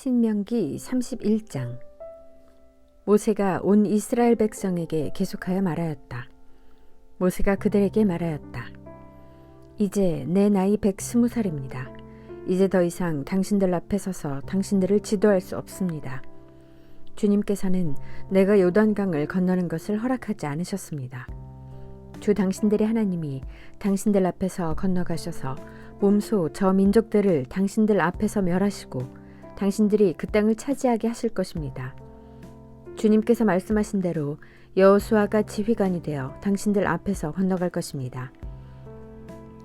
신명기 31장 모세가 온 이스라엘 백성에게 계속하여 말하였다. 모세가 그들에게 말하였다. 이제 내 나이 백스무 살입니다. 이제 더 이상 당신들 앞에 서서 당신들을 지도할 수 없습니다. 주님께서는 내가 요단강을 건너는 것을 허락하지 않으셨습니다. 주 당신들의 하나님이 당신들 앞에서 건너가셔서 몸소 저 민족들을 당신들 앞에서 멸하시고 당신들이 그 땅을 차지하게 하실 것입니다. 주님께서 말씀하신 대로 여호수아가 지휘관이 되어 당신들 앞에서 건너갈 것입니다.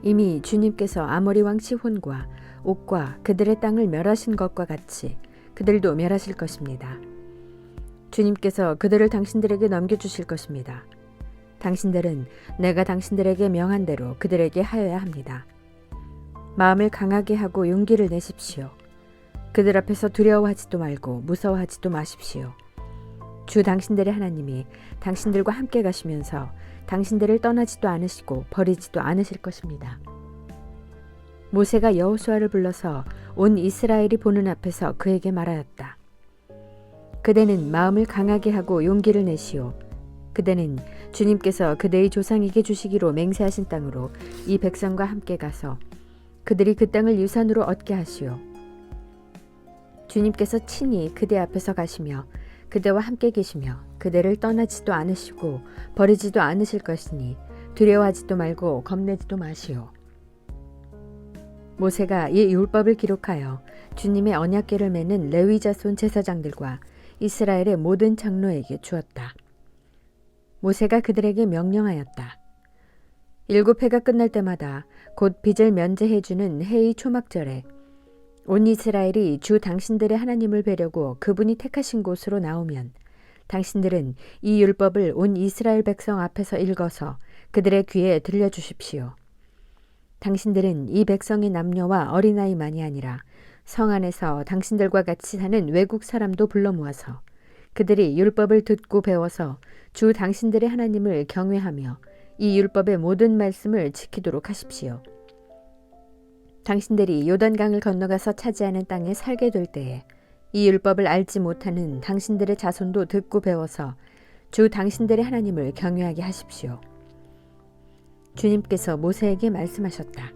이미 주님께서 아모리 왕 시혼과 옥과 그들의 땅을 멸하신 것과 같이 그들도 멸하실 것입니다. 주님께서 그들을 당신들에게 넘겨주실 것입니다. 당신들은 내가 당신들에게 명한 대로 그들에게 하여야 합니다. 마음을 강하게 하고 용기를 내십시오. 그들 앞에서 두려워하지도 말고 무서워하지도 마십시오. 주 당신들의 하나님이 당신들과 함께 가시면서 당신들을 떠나지도 않으시고 버리지도 않으실 것입니다. 모세가 여호수아를 불러서 온 이스라엘이 보는 앞에서 그에게 말하였다. 그대는 마음을 강하게 하고 용기를 내시오. 그대는 주님께서 그대의 조상에게 주시기로 맹세하신 땅으로 이 백성과 함께 가서 그들이 그 땅을 유산으로 얻게 하시오. 주님께서 친히 그대 앞에서 가시며 그대와 함께 계시며 그대를 떠나지도 않으시고 버리지도 않으실 것이니 두려워하지도 말고 겁내지도 마시오. 모세가 이 율법을 기록하여 주님의 언약궤를 매는 레위 자손 제사장들과 이스라엘의 모든 장로에게 주었다. 모세가 그들에게 명령하였다. 일곱 해가 끝날 때마다 곧 빚을 면제해 주는 해의 초막절에 온 이스라엘이 주 당신들의 하나님을 뵈려고 그분이 택하신 곳으로 나오면 당신들은 이 율법을 온 이스라엘 백성 앞에서 읽어서 그들의 귀에 들려주십시오. 당신들은 이 백성의 남녀와 어린아이만이 아니라 성 안에서 당신들과 같이 사는 외국 사람도 불러 모아서 그들이 율법을 듣고 배워서 주 당신들의 하나님을 경외하며 이 율법의 모든 말씀을 지키도록 하십시오. 당신들이 요단강을 건너가서 차지하는 땅에 살게 될 때에 이 율법을 알지 못하는 당신들의 자손도 듣고 배워서 주 당신들의 하나님을 경외하게 하십시오. 주님께서 모세에게 말씀하셨다.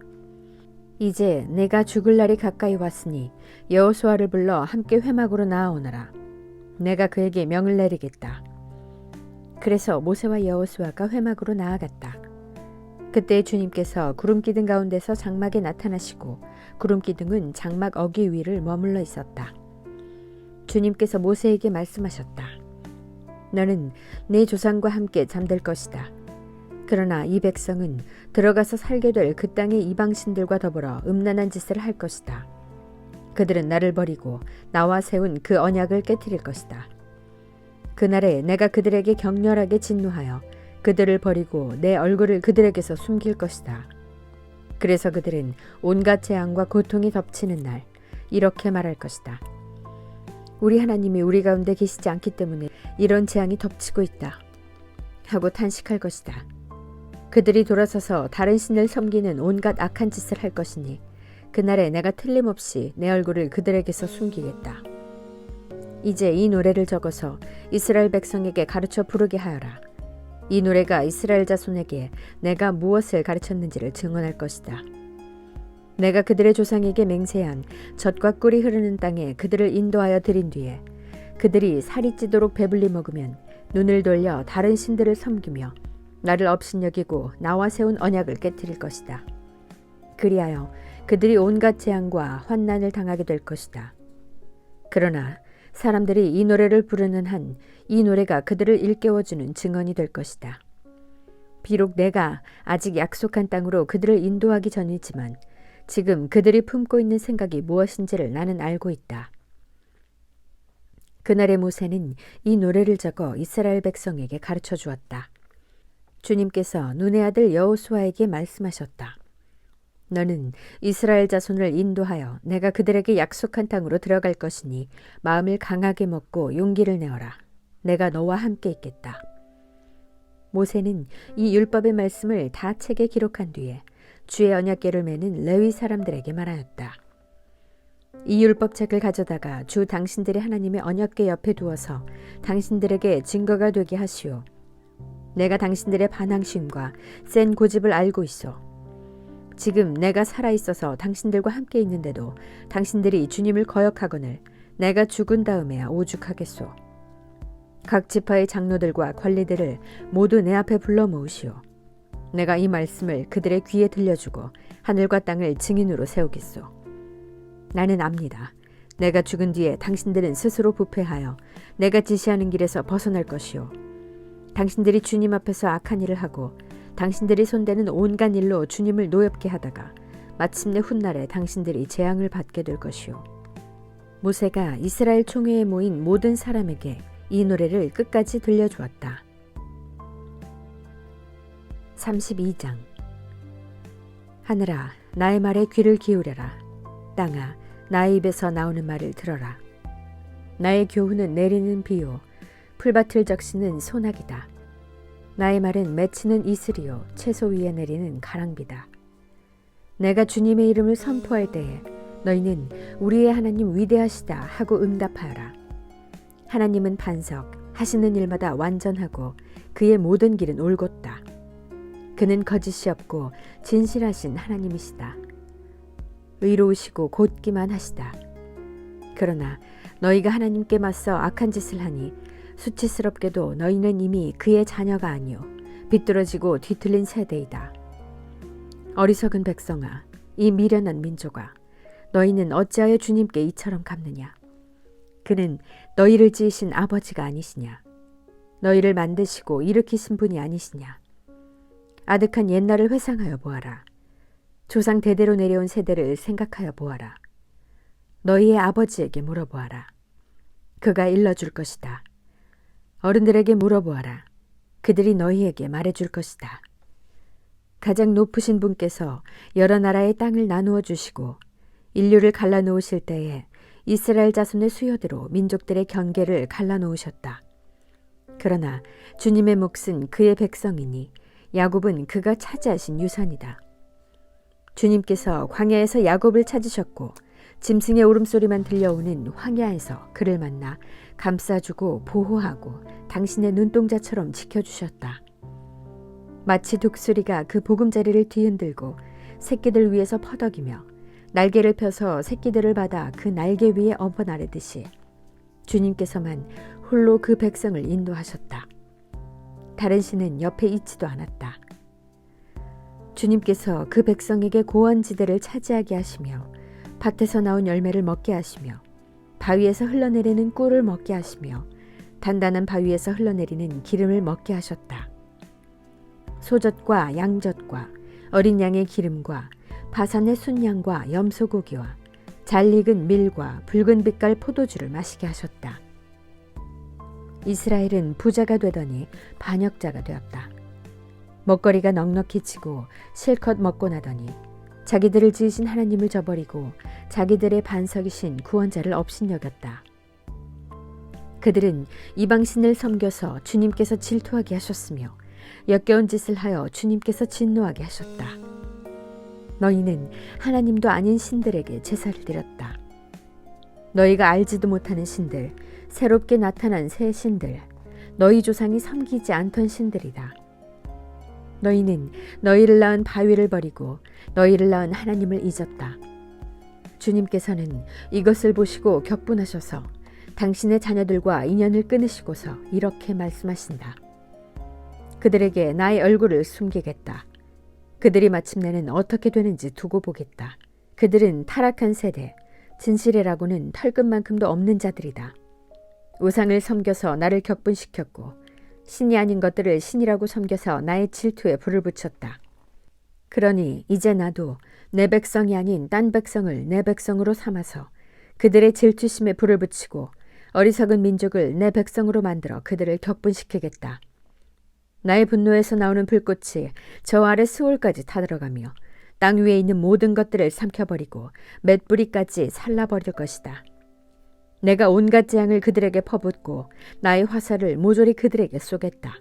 이제 내가 죽을 날이 가까이 왔으니 여호수아를 불러 함께 회막으로 나아오너라. 내가 그에게 명을 내리겠다. 그래서 모세와 여호수아가 회막으로 나아갔다. 그때 주님께서 구름 기둥 가운데서 장막에 나타나시고 구름 기둥은 장막 어기 위를 머물러 있었다. 주님께서 모세에게 말씀하셨다. 너는 내 조상과 함께 잠들 것이다. 그러나 이 백성은 들어가서 살게 될 그 땅의 이방신들과 더불어 음란한 짓을 할 것이다. 그들은 나를 버리고 나와 세운 그 언약을 깨뜨릴 것이다. 그날에 내가 그들에게 격렬하게 진노하여 그들을 버리고 내 얼굴을 그들에게서 숨길 것이다. 그래서 그들은 온갖 재앙과 고통이 덮치는 날 이렇게 말할 것이다. 우리 하나님이 우리 가운데 계시지 않기 때문에 이런 재앙이 덮치고 있다. 하고 탄식할 것이다. 그들이 돌아서서 다른 신을 섬기는 온갖 악한 짓을 할 것이니 그날에 내가 틀림없이 내 얼굴을 그들에게서 숨기겠다. 이제 이 노래를 적어서 이스라엘 백성에게 가르쳐 부르게 하여라. 이 노래가 이스라엘 자손에게 내가 무엇을 가르쳤는지를 증언할 것이다. 내가 그들의 조상에게 맹세한 젖과 꿀이 흐르는 땅에 그들을 인도하여 들인 뒤에 그들이 살이 찌도록 배불리 먹으면 눈을 돌려 다른 신들을 섬기며 나를 업신여기고 나와 세운 언약을 깨뜨릴 것이다. 그리하여 그들이 온갖 재앙과 환난을 당하게 될 것이다. 그러나 사람들이 이 노래를 부르는 한 이 노래가 그들을 일깨워주는 증언이 될 것이다. 비록 내가 아직 약속한 땅으로 그들을 인도하기 전이지만 지금 그들이 품고 있는 생각이 무엇인지를 나는 알고 있다. 그날의 모세는 이 노래를 적어 이스라엘 백성에게 가르쳐 주었다. 주님께서 눈의 아들 여호수아에게 말씀하셨다. 너는 이스라엘 자손을 인도하여 내가 그들에게 약속한 땅으로 들어갈 것이니 마음을 강하게 먹고 용기를 내어라. 내가 너와 함께 있겠다. 모세는 이 율법의 말씀을 다 책에 기록한 뒤에 주의 언약궤를 매는 레위 사람들에게 말하였다. 이 율법책을 가져다가 주 당신들의 하나님의 언약궤 옆에 두어서 당신들에게 증거가 되게 하시오. 내가 당신들의 반항심과 센 고집을 알고 있어. 지금 내가 살아 있어서 당신들과 함께 있는데도 당신들이 주님을 거역하거늘 내가 죽은 다음에야 오죽하겠소. 각 지파의 장로들과 관리들을 모두 내 앞에 불러 모으시오. 내가 이 말씀을 그들의 귀에 들려주고 하늘과 땅을 증인으로 세우겠소. 나는 압니다. 내가 죽은 뒤에 당신들은 스스로 부패하여 내가 지시하는 길에서 벗어날 것이요. 당신들이 주님 앞에서 악한 일을 하고 당신들이 손대는 온갖 일로 주님을 노엽게 하다가 마침내 훗날에 당신들이 재앙을 받게 될 것이요. 모세가 이스라엘 총회에 모인 모든 사람에게 이 노래를 끝까지 들려주었다. 32장. 하늘아 나의 말에 귀를 기울여라. 땅아 나의 입에서 나오는 말을 들어라. 나의 교훈은 내리는 비요. 풀밭을 적시는 소나기다 나의 말은 맺히는 이슬이요 채소 위에 내리는 가랑비다 내가 주님의 이름을 선포할 때에 너희는 우리의 하나님 위대하시다 하고 응답하여라 하나님은 반석 하시는 일마다 완전하고 그의 모든 길은 올곧다 그는 거짓이 없고 진실하신 하나님이시다. 의로우시고 곧기만 하시다. 그러나 너희가 하나님께 맞서 악한 짓을 하니 수치스럽게도 너희는 이미 그의 자녀가 아니요 비뚤어지고 뒤틀린 세대이다. 어리석은 백성아, 이 미련한 민족아, 너희는 어찌하여 주님께 이처럼 갚느냐? 그는 너희를 지으신 아버지가 아니시냐? 너희를 만드시고 일으키신 분이 아니시냐? 아득한 옛날을 회상하여 보아라. 조상 대대로 내려온 세대를 생각하여 보아라. 너희의 아버지에게 물어보아라. 그가 일러줄 것이다. 어른들에게 물어보아라. 그들이 너희에게 말해줄 것이다. 가장 높으신 분께서 여러 나라의 땅을 나누어 주시고 인류를 갈라놓으실 때에 이스라엘 자손의 수요대로 민족들의 경계를 갈라놓으셨다. 그러나 주님의 몫은 그의 백성이니 야곱은 그가 차지하신 유산이다. 주님께서 광야에서 야곱을 찾으셨고 짐승의 울음소리만 들려오는 황야에서 그를 만나 감싸주고 보호하고 당신의 눈동자처럼 지켜주셨다. 마치 독수리가 그 보금자리를 뒤흔들고 새끼들 위에서 퍼덕이며 날개를 펴서 새끼들을 받아 그 날개 위에 엎어 나르듯이 주님께서만 홀로 그 백성을 인도하셨다. 다른 신은 옆에 있지도 않았다. 주님께서 그 백성에게 고원지대를 차지하게 하시며 밭에서 나온 열매를 먹게 하시며 바위에서 흘러내리는 꿀을 먹게 하시며 단단한 바위에서 흘러내리는 기름을 먹게 하셨다. 소젖과 양젖과 어린 양의 기름과 바산의 순양과 염소고기와 잘 익은 밀과 붉은 빛깔 포도주를 마시게 하셨다. 이스라엘은 부자가 되더니 반역자가 되었다. 먹거리가 넉넉히 치고 실컷 먹고 나더니 자기들을 지으신 하나님을 저버리고 자기들의 반석이신 구원자를 업신여겼다. 그들은 이방신을 섬겨서 주님께서 질투하게 하셨으며 역겨운 짓을 하여 주님께서 진노하게 하셨다. 너희는 하나님도 아닌 신들에게 제사를 드렸다. 너희가 알지도 못하는 신들, 새롭게 나타난 새 신들, 너희 조상이 섬기지 않던 신들이다. 너희는 너희를 낳은 바위를 버리고 너희를 낳은 하나님을 잊었다. 주님께서는 이것을 보시고 격분하셔서 당신의 자녀들과 인연을 끊으시고서 이렇게 말씀하신다. 그들에게 나의 얼굴을 숨기겠다. 그들이 마침내는 어떻게 되는지 두고 보겠다. 그들은 타락한 세대, 진실이라고는 털끝만큼도 없는 자들이다. 우상을 섬겨서 나를 격분시켰고 신이 아닌 것들을 신이라고 섬겨서 나의 질투에 불을 붙였다. 그러니 이제 나도 내 백성이 아닌 딴 백성을 내 백성으로 삼아서 그들의 질투심에 불을 붙이고 어리석은 민족을 내 백성으로 만들어 그들을 격분시키겠다. 나의 분노에서 나오는 불꽃이 저 아래 수월까지 타들어가며 땅 위에 있는 모든 것들을 삼켜버리고 맷뿌리까지 살라버릴 것이다. 내가 온갖 재앙을 그들에게 퍼붓고 나의 화살을 모조리 그들에게 쏘겠다.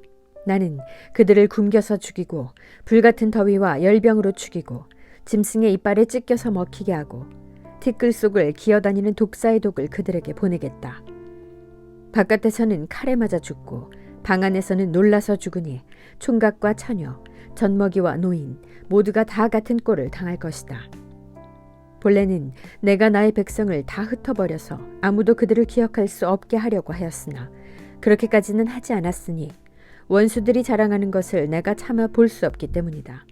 나는 그들을 굶겨서 죽이고 불같은 더위와 열병으로 죽이고 짐승의 이빨에 찢겨서 먹히게 하고 티끌 속을 기어다니는 독사의 독을 그들에게 보내겠다. 바깥에서는 칼에 맞아 죽고 방 안에서는 놀라서 죽으니 총각과 처녀, 젖먹이와 노인 모두가 다 같은 꼴을 당할 것이다. 본래는 내가 나의 백성을 다 흩어버려서 아무도 그들을 기억할 수 없게 하려고 하였으나 그렇게까지는 하지 않았으니 원수들이 자랑하는 것을 내가 차마 볼 수 없기 때문이다.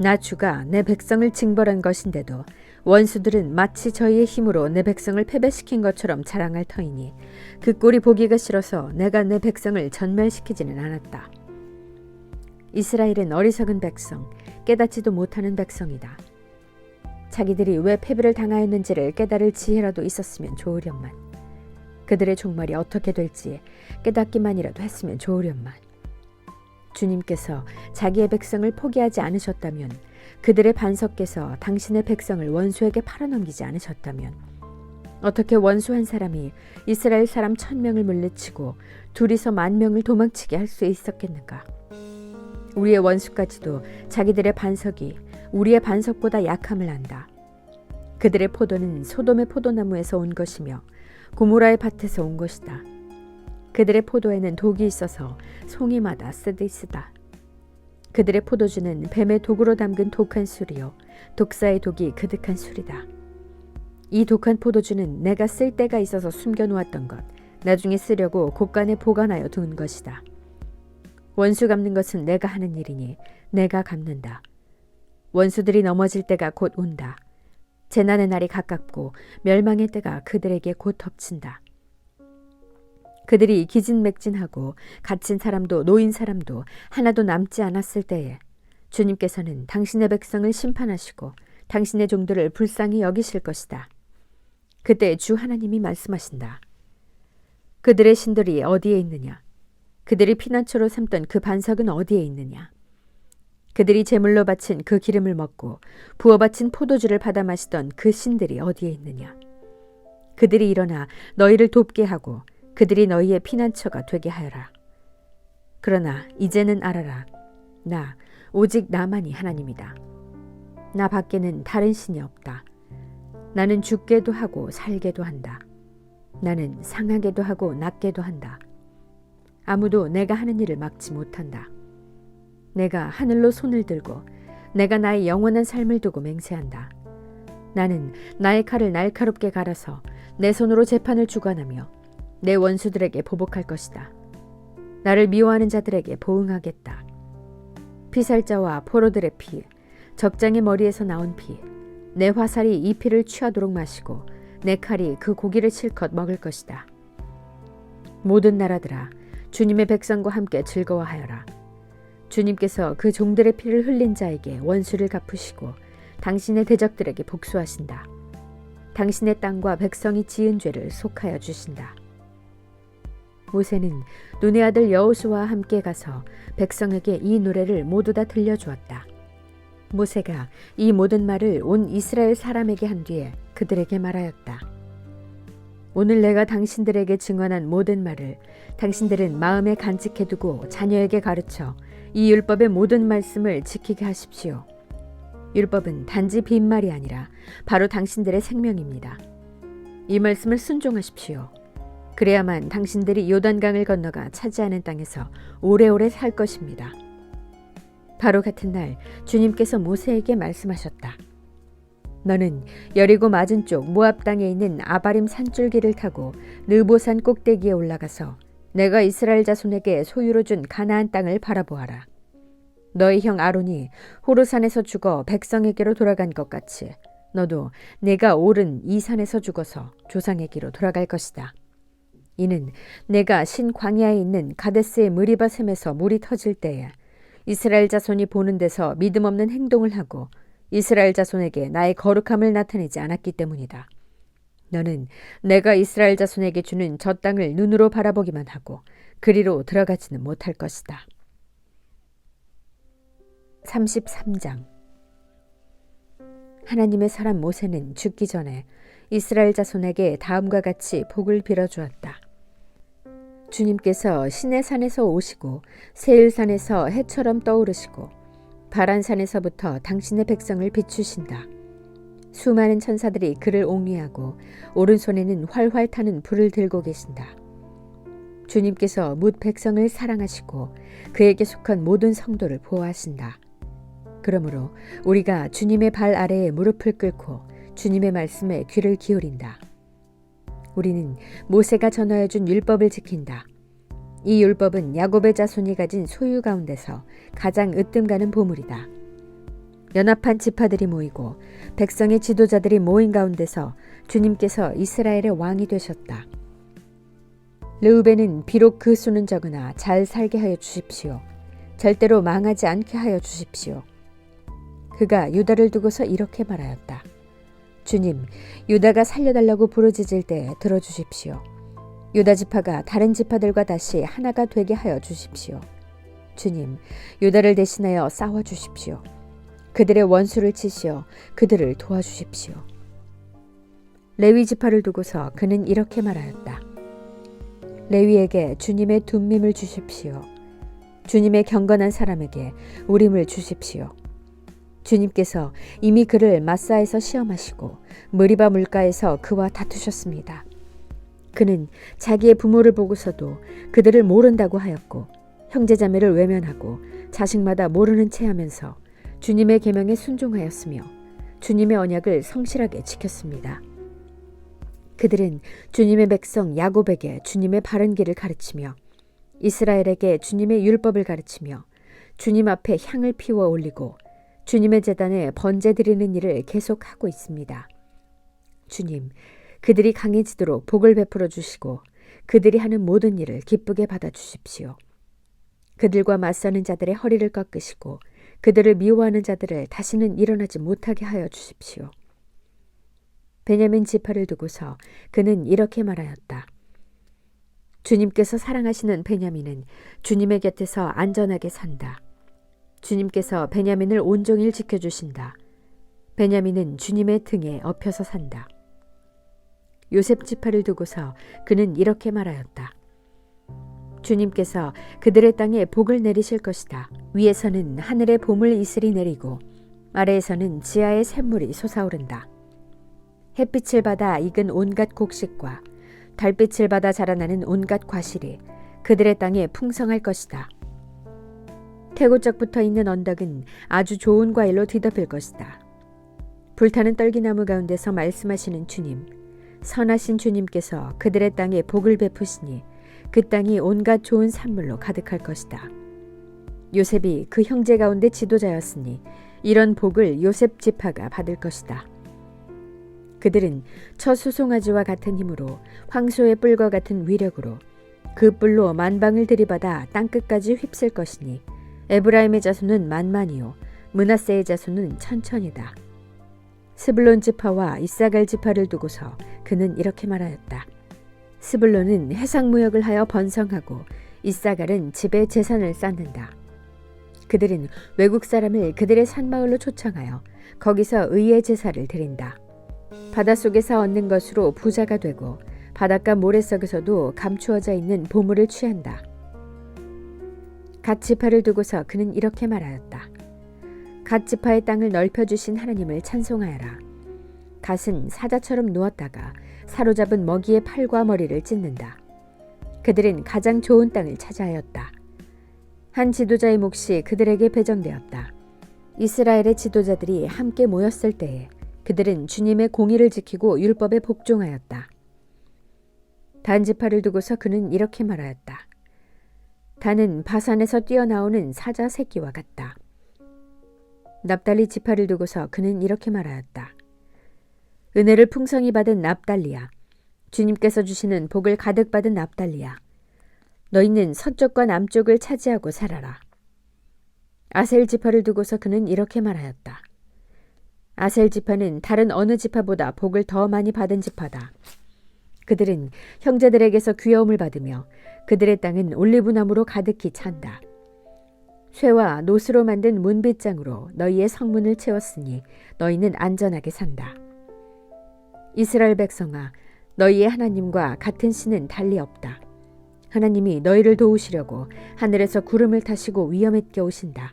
나 주가 내 백성을 징벌한 것인데도 원수들은 마치 저희의 힘으로 내 백성을 패배시킨 것처럼 자랑할 터이니 그 꼴이 보기가 싫어서 내가 내 백성을 전멸시키지는 않았다. 이스라엘은 어리석은 백성, 깨닫지도 못하는 백성이다. 자기들이 왜 패배를 당하였는지를 깨달을 지혜라도 있었으면 좋으련만. 그들의 종말이 어떻게 될지 깨닫기만이라도 했으면 좋으련만. 주님께서 자기의 백성을 포기하지 않으셨다면 그들의 반석께서 당신의 백성을 원수에게 팔아넘기지 않으셨다면 어떻게 원수 한 사람이 이스라엘 사람 천 명을 물리치고 둘이서 만 명을 도망치게 할 수 있었겠는가? 우리의 원수까지도 자기들의 반석이 우리의 반석보다 약함을 안다. 그들의 포도는 소돔의 포도나무에서 온 것이며 고무라의 밭에서 온 것이다. 그들의 포도에는 독이 있어서 송이마다 쓰듯 쓰다. 그들의 포도주는 뱀의 독으로 담근 독한 술이요 독사의 독이 그득한 술이다. 이 독한 포도주는 내가 쓸 때가 있어서 숨겨 놓았던 것, 나중에 쓰려고 곳간에 보관하여 둔 것이다. 원수 갚는 것은 내가 하는 일이니 내가 갚는다. 원수들이 넘어질 때가 곧 온다. 재난의 날이 가깝고 멸망의 때가 그들에게 곧 덮친다. 그들이 기진맥진하고 갇힌 사람도 노인 사람도 하나도 남지 않았을 때에 주님께서는 당신의 백성을 심판하시고 당신의 종들을 불쌍히 여기실 것이다. 그때 주 하나님이 말씀하신다. 그들의 신들이 어디에 있느냐? 그들이 피난처로 삼던 그 반석은 어디에 있느냐? 그들이 제물로 바친 그 기름을 먹고 부어 바친 포도주를 받아 마시던 그 신들이 어디에 있느냐? 그들이 일어나 너희를 돕게 하고 그들이 너희의 피난처가 되게 하여라. 그러나 이제는 알아라. 나 오직 나만이 하나님이다. 나 밖에는 다른 신이 없다. 나는 죽게도 하고 살게도 한다. 나는 상하게도 하고 낫게도 한다. 아무도 내가 하는 일을 막지 못한다. 내가 하늘로 손을 들고 내가 나의 영원한 삶을 두고 맹세한다. 나는 나의 칼을 날카롭게 갈아서 내 손으로 재판을 주관하며 내 원수들에게 보복할 것이다. 나를 미워하는 자들에게 보응하겠다. 피살자와 포로들의 피, 적장의 머리에서 나온 피, 내 화살이 이 피를 취하도록 마시고 내 칼이 그 고기를 실컷 먹을 것이다. 모든 나라들아, 주님의 백성과 함께 즐거워하여라. 주님께서 그 종들의 피를 흘린 자에게 원수를 갚으시고 당신의 대적들에게 복수하신다. 당신의 땅과 백성이 지은 죄를 속하여 주신다. 모세는 눈의 아들 여호수와 함께 가서 백성에게 이 노래를 모두 다 들려주었다. 모세가 이 모든 말을 온 이스라엘 사람에게 한 뒤에 그들에게 말하였다. 오늘 내가 당신들에게 증언한 모든 말을 당신들은 마음에 간직해두고 자녀에게 가르쳐 이 율법의 모든 말씀을 지키게 하십시오. 율법은 단지 빈말이 아니라 바로 당신들의 생명입니다. 이 말씀을 순종하십시오. 그래야만 당신들이 요단강을 건너가 차지하는 땅에서 오래오래 살 것입니다. 바로 같은 날 주님께서 모세에게 말씀하셨다. 너는 여리고 맞은 쪽 모압 땅에 있는 아바림 산줄기를 타고 느보산 꼭대기에 올라가서 내가 이스라엘 자손에게 소유로 준 가나안 땅을 바라보아라. 너희 형 아론이 호르산에서 죽어 백성에게로 돌아간 것 같이 너도 내가 오른 이 산에서 죽어서 조상에게로 돌아갈 것이다. 이는 내가 신 광야에 있는 가데스의 무리바 샘에서 물이 터질 때에 이스라엘 자손이 보는 데서 믿음 없는 행동을 하고 이스라엘 자손에게 나의 거룩함을 나타내지 않았기 때문이다. 너는 내가 이스라엘 자손에게 주는 저 땅을 눈으로 바라보기만 하고 그리로 들어가지는 못할 것이다. 33장 하나님의 사람 모세는 죽기 전에 이스라엘 자손에게 다음과 같이 복을 빌어 주었다. 주님께서 신의 산에서 오시고 세일 산에서 해처럼 떠오르시고 바란 산에서부터 당신의 백성을 비추신다. 수많은 천사들이 그를 옹리하고 오른손에는 활활 타는 불을 들고 계신다. 주님께서 뭇 백성을 사랑하시고 그에게 속한 모든 성도를 보호하신다. 그러므로 우리가 주님의 발 아래에 무릎을 꿇고 주님의 말씀에 귀를 기울인다. 우리는 모세가 전하여 준 율법을 지킨다. 이 율법은 야곱의 자손이 가진 소유 가운데서 가장 으뜸 가는 보물이다. 연합한 지파들이 모이고 백성의 지도자들이 모인 가운데서 주님께서 이스라엘의 왕이 되셨다. 르우벤은 비록 그 수는 적으나 잘 살게 하여 주십시오. 절대로 망하지 않게 하여 주십시오. 그가 유다를 두고서 이렇게 말하였다. 주님, 유다가 살려달라고 부르짖을 때 들어주십시오. 유다 지파가 다른 지파들과 다시 하나가 되게 하여 주십시오. 주님, 유다를 대신하여 싸워 주십시오. 그들의 원수를 치시어 그들을 도와주십시오. 레위 지파를 두고서 그는 이렇게 말하였다. 레위에게 주님의 둠밈을 주십시오. 주님의 경건한 사람에게 우림을 주십시오. 주님께서 이미 그를 마사에서 시험하시고 무리바 물가에서 그와 다투셨습니다. 그는 자기의 부모를 보고서도 그들을 모른다고 하였고 형제자매를 외면하고 자식마다 모르는 체하면서 주님의 계명에 순종하였으며 주님의 언약을 성실하게 지켰습니다. 그들은 주님의 백성 야곱에게 주님의 바른 길을 가르치며 이스라엘에게 주님의 율법을 가르치며 주님 앞에 향을 피워 올리고 주님의 재단에 번제 드리는 일을 계속하고 있습니다. 주님, 그들이 강해지도록 복을 베풀어 주시고 그들이 하는 모든 일을 기쁘게 받아 주십시오. 그들과 맞서는 자들의 허리를 꺾으시고 그들을 미워하는 자들을 다시는 일어나지 못하게 하여 주십시오. 베냐민 지파를 두고서 그는 이렇게 말하였다. 주님께서 사랑하시는 베냐민은 주님의 곁에서 안전하게 산다. 주님께서 베냐민을 온종일 지켜주신다. 베냐민은 주님의 등에 엎혀서 산다. 요셉 지파를 두고서 그는 이렇게 말하였다. 주님께서 그들의 땅에 복을 내리실 것이다. 위에서는 하늘의 보물 이슬이 내리고 아래에서는 지하의 샘물이 솟아오른다. 햇빛을 받아 익은 온갖 곡식과 달빛을 받아 자라나는 온갖 과실이 그들의 땅에 풍성할 것이다. 태고적 붙어 있는 언덕은 아주 좋은 과일로 뒤덮일 것이다. 불타는 떨기나무 가운데서 말씀하시는 주님, 선하신 주님께서 그들의 땅에 복을 베푸시니 그 땅이 온갖 좋은 산물로 가득할 것이다. 요셉이 그 형제 가운데 지도자였으니 이런 복을 요셉 지파가 받을 것이다. 그들은 처수송아지와 같은 힘으로 황소의 뿔과 같은 위력으로 그 뿔로 만방을 들이받아 땅끝까지 휩쓸 것이니 에브라임의 자손은 만만이요 문하세의 자손은 천천이다. 스불론 지파와 이사갈 지파를 두고서 그는 이렇게 말하였다. 스불론은 해상무역을 하여 번성하고 이사갈은 집에 재산을 쌓는다. 그들은 외국 사람을 그들의 산마을로 초청하여 거기서 의의 제사를 드린다. 바닷속에서 얻는 것으로 부자가 되고 바닷가 모래속에서도 감추어져 있는 보물을 취한다. 갓지파를 두고서 그는 이렇게 말하였다. 갓지파의 땅을 넓혀주신 하나님을 찬송하여라. 갓은 사자처럼 누웠다가 사로잡은 먹이의 팔과 머리를 찢는다. 그들은 가장 좋은 땅을 차지하였다. 한 지도자의 몫이 그들에게 배정되었다. 이스라엘의 지도자들이 함께 모였을 때에 그들은 주님의 공의를 지키고 율법에 복종하였다. 단지파를 두고서 그는 이렇게 말하였다. 단은 바산에서 뛰어나오는 사자 새끼와 같다. 납달리 지파를 두고서 그는 이렇게 말하였다. 은혜를 풍성히 받은 납달리야. 주님께서 주시는 복을 가득 받은 납달리야. 너희는 서쪽과 남쪽을 차지하고 살아라. 아셀 지파를 두고서 그는 이렇게 말하였다. 아셀 지파는 다른 어느 지파보다 복을 더 많이 받은 지파다. 그들은 형제들에게서 귀여움을 받으며 그들의 땅은 올리브나무로 가득히 찬다. 쇠와 노스로 만든 문빗장으로 너희의 성문을 채웠으니 너희는 안전하게 산다. 이스라엘 백성아, 너희의 하나님과 같은 신은 달리 없다. 하나님이 너희를 도우시려고 하늘에서 구름을 타시고 위험에 껴오신다.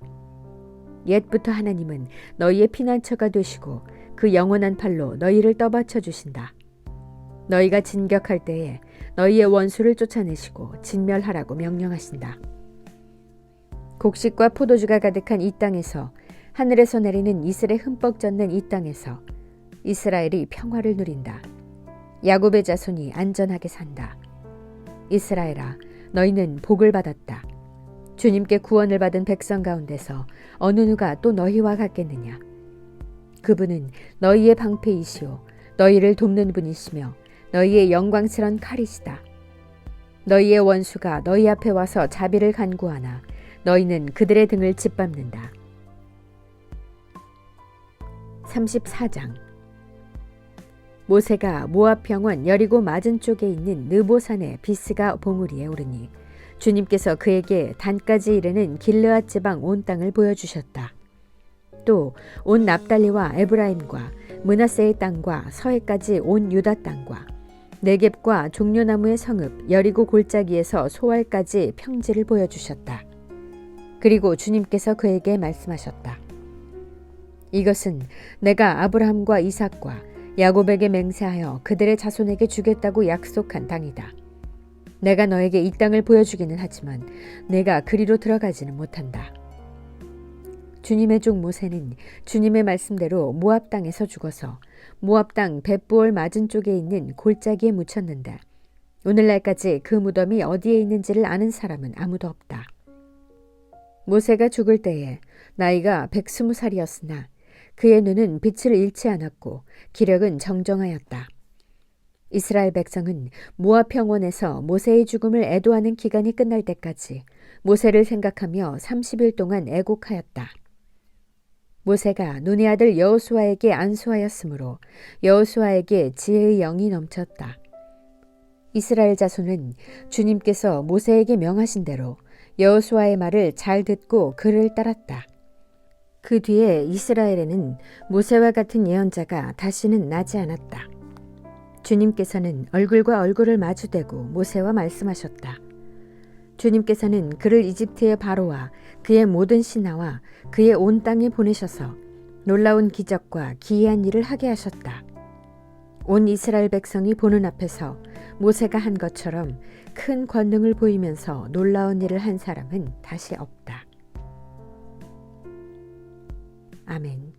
옛부터 하나님은 너희의 피난처가 되시고 그 영원한 팔로 너희를 떠받쳐 주신다. 너희가 진격할 때에 너희의 원수를 쫓아내시고 진멸하라고 명령하신다. 곡식과 포도주가 가득한 이 땅에서 하늘에서 내리는 이슬에 흠뻑 젖는 이 땅에서 이스라엘이 평화를 누린다. 야곱의 자손이 안전하게 산다. 이스라엘아, 너희는 복을 받았다. 주님께 구원을 받은 백성 가운데서 어느 누가 또 너희와 같겠느냐? 그분은 너희의 방패이시오, 너희를 돕는 분이시며 너희의 영광스런 칼이시다. 너희의 원수가 너희 앞에 와서 자비를 간구하나 너희는 그들의 등을 짓밟는다. 34장 모세가 모압 평원 여리고 맞은 쪽에 있는 느보산의 비스가 봉우리에 오르니 주님께서 그에게 단까지 이르는 길르앗 지방 온 땅을 보여주셨다. 또 온 납달리와 에브라임과 문하세의 땅과 서해까지 온 유다 땅과 네겝과 종려나무의 성읍 여리고 골짜기에서 소알까지 평지를 보여주셨다. 그리고 주님께서 그에게 말씀하셨다. 이것은 내가 아브라함과 이삭과 야곱에게 맹세하여 그들의 자손에게 주겠다고 약속한 땅이다. 내가 너에게 이 땅을 보여주기는 하지만 내가 그리로 들어가지는 못한다. 주님의 종 모세는 주님의 말씀대로 모압 땅에서 죽어서 모압 땅 벳부올 맞은 쪽에 있는 골짜기에 묻혔는데 오늘날까지 그 무덤이 어디에 있는지를 아는 사람은 아무도 없다. 모세가 죽을 때에 나이가 백스무 살이었으나 그의 눈은 빛을 잃지 않았고 기력은 정정하였다. 이스라엘 백성은 모압 평원에서 모세의 죽음을 애도하는 기간이 끝날 때까지 모세를 생각하며 30일 동안 애곡하였다. 모세가 눈의 아들 여호수아에게 안수하였으므로 여호수아에게 지혜의 영이 넘쳤다. 이스라엘 자손은 주님께서 모세에게 명하신 대로 여호수아의 말을 잘 듣고 그를 따랐다. 그 뒤에 이스라엘에는 모세와 같은 예언자가 다시는 나지 않았다. 주님께서는 얼굴과 얼굴을 마주대고 모세와 말씀하셨다. 주님께서는 그를 이집트의 바로와 그의 모든 신하와 그의 온 땅에 보내셔서 놀라운 기적과 기이한 일을 하게 하셨다. 온 이스라엘 백성이 보는 앞에서 모세가 한 것처럼 큰 권능을 보이면서 놀라운 일을 한 사람은 다시 없다. 아멘.